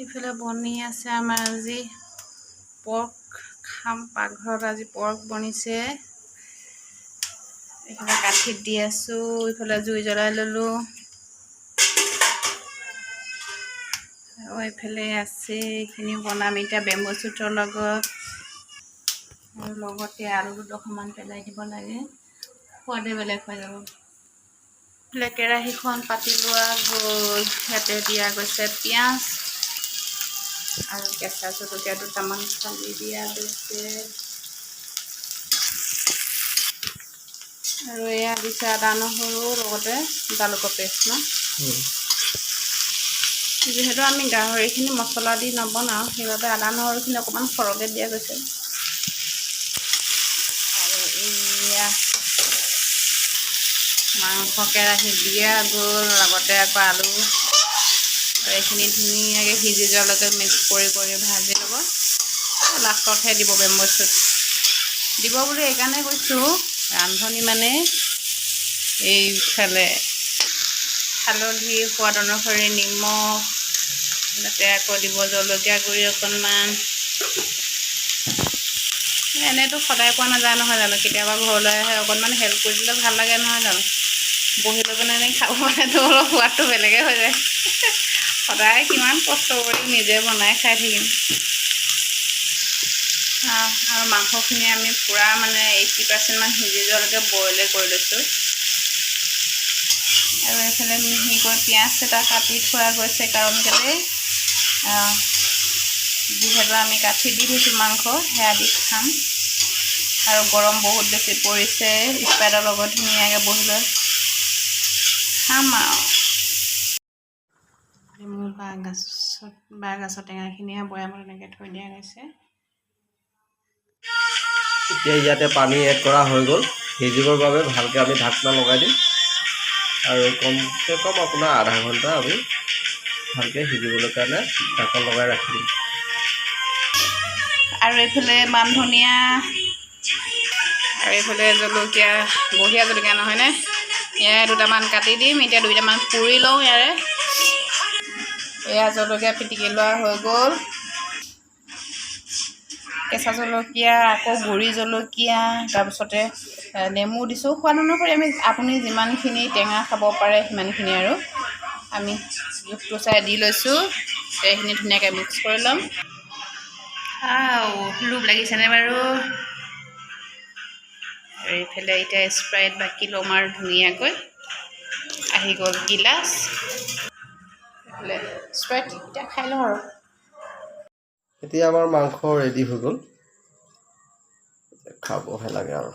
ইফালে বনি আছে আমাৰ আজি পৰ্ক খাম পাকঘৰত আজি পৰ্ক বনিছে। এইফালে কাঠিত দি আছোঁ ইফালে জুই জ্বলাই ল'লোঁ। আৰু এইফালে আছে এইখিনি বনাম এতিয়া বেম্বো চুটৰ লগত। আৰু লগতে আলু দুডোখৰমান পেলাই দিব লাগে। সোৱাদে বেলেগ হৈ যাব। এইফালে কেৰাহীখন পাতি লোৱা গ'ল ইয়াতে দিয়া গৈছে পিঁয়াজ। আৰু কেঁচা জলকীয়া দুটামান ফালি দিয়া গৈছে। আৰু এয়া দিছে আদা নহৰু লগতে জালুকৰ পেষ্ট ন? যিহেতু আমি গাহৰিখিনি মছলা দি নবনাওঁ সেইবাবে আদা নহৰুখিনি অকণমান সৰহকৈ দিয়া গৈছে। আৰু এয়া মাংস কেৰাহীত দিয়া গ'ল লগতে আকৌ আলু আৰু এইখিনি ধুনীয়াকৈ সিজি যোৱালৈকে মিক্স কৰি কৰি ভাজি ল'ব। লাষ্টতহে দিব বেম্বচুত দিব বুলি এইকাৰণে কৈছোঁ ৰান্ধনি মানে এইফালে হালধি সোৱাদ অনুসৰি নিমখ তাতে আকৌ দিব জলকীয়া গুড়ি অকণমান। এনেইতো সদায় পোৱা নাযায় নহয় জানো? কেতিয়াবা ঘৰলৈ আহে অকণমান হেল্প কৰি দিলে ভাল লাগে নহয় জানো? বহি লৈ পিনে এনেই খাব পালেতো অলপ সোৱাদটো বেলেগে হৈ যায়। সদায় কিমান কষ্ট কৰি নিজে বনাই খাই থাকিম। আৰু মাংসখিনি আমি পূৰা মানে এইটি পাৰ্চেণ্টমান সিজি যোৱালৈকে বইলে কৰি লৈছোঁ। আৰু এইফালে মিহিকৈ পিঁয়াজ এটা কাটি থোৱা গৈছে কাৰণ কেলৈ যিহেতু আমি কাঠি দি থৈছোঁ মাংস, সেয়া দি খাম। আৰু গৰম বহুত বেছি পৰিছে স্প্ৰাইটৰ লগত ধুনীয়াকৈ বহি লৈ খাম আৰু। মোৰ বাঁহ গাছত বাঁহ গাছৰ টেঙাখিনিহে বৈয়ামত এনেকৈ থৈ দিয়া গৈছে। এতিয়া ইয়াতে পানী এড কৰা হৈ গ'ল। সিজিবৰ বাবে ভালকৈ আমি ঢাকনা লগাই দিম। আৰু কমচে কম আপোনাৰ আধা ঘণ্টা আমি ভালকৈ সিজিবলৈ কাৰণে ঢাকন লগাই ৰাখি দিম আৰু এইফালে মান ধনিয়া আৰু এইফালে জলকীয়া বঢ়িয়া জলকীয়া নহয়নে? ইয়াৰে দুটামান কাটি দিম। এতিয়া দুইটামান পুৰি লওঁ ইয়াৰে। এয়া জলকীয়া পিটিকি লোৱা হৈ গ'ল। কেঁচা জলকীয়া আকৌ গুড়ি জলকীয়া তাৰপিছতে নেমু দিছোঁ। সোৱাদ অনুসৰি আমি আপুনি যিমানখিনি টেঙা খাব পাৰে সিমানখিনি আৰু আমি জোখটো চাই দি লৈছোঁ। এইখিনি ধুনীয়াকৈ মিক্স কৰি ল'ম। লোভ লাগিছেনে বাৰু? এইফালে এতিয়া স্প্ৰাইট বাকী ল'ম আৰু ধুনীয়াকৈ। আহি গ'ল গিলাচ। এইফালে স্প্ৰাইট এতিয়া খাই লওঁ আৰু। এতিয়া আমাৰ মাংস ৰেডি হৈ গ'ল। খাবহে লাগে আৰু।